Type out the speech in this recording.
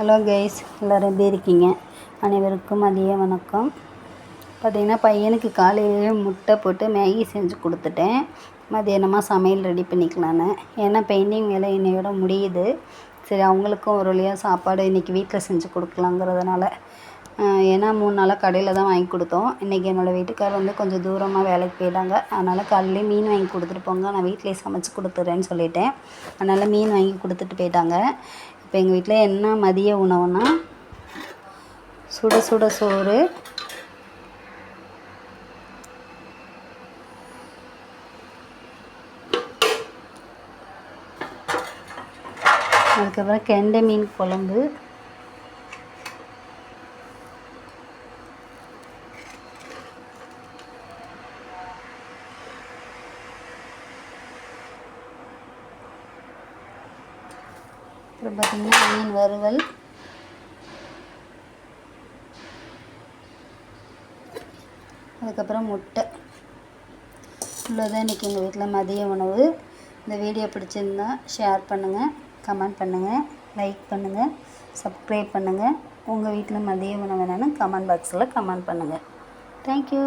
Hello guys எல்லோரும் எப்படி இருக்கீங்க? அனைவருக்கும் மதிய வணக்கம். பார்த்திங்கன்னா பையனுக்கு காலையிலேயே முட்டை போட்டு மேகி செஞ்சு கொடுத்துட்டேன். மதியானமாக சமையல் ரெடி பண்ணிக்கலான்னு. ஏன்னா பெயிண்டிங் வேலை என்னையோட முடியுது. சரி அவங்களுக்கும் ஒரு வழியாக சாப்பாடு இன்றைக்கி வீட்டில் செஞ்சு கொடுக்கலாங்கிறதுனால ஏன்னா மூணு நாளாக கடையில் தான் வாங்கி கொடுத்தோம். இன்றைக்கி என்னோடய வீட்டுக்கார் வந்து கொஞ்சம் தூரமாக வேலைக்கு போயிட்டாங்க. அதனால் காலையிலே மீன் வாங்கி கொடுத்துட்டு போங்க. நான் வீட்டிலே சமைச்சு கொடுத்துட்றேன்னு சொல்லிட்டேன். அதனால் மீன் வாங்கி கொடுத்துட்டு போயிட்டாங்க. இப்போ எங்கள் வீட்டில் என்ன மதிய உணவுனா சுட சுட சோறு. அதுக்கப்புறம் கெண்டை மீன் குழம்பு. அப்புறம் பார்த்திங்கன்னா மீன் வறுவல். அதுக்கப்புறம் முட்டை. இவ்வளோதான் இன்றைக்கி எங்கள் வீட்டில் மதிய உணவு. இந்த வீடியோ பிடிச்சிருந்தா ஷேர் பண்ணுங்கள் கமெண்ட் பண்ணுங்கள் லைக் பண்ணுங்கள் சப்ஸ்கிரைப் பண்ணுங்கள் உங்கள் வீட்டில் மதிய உணவு என்னென்னு கமெண்ட் பாக்ஸில் கமெண்ட் பண்ணுங்கள் தேங்க்யூ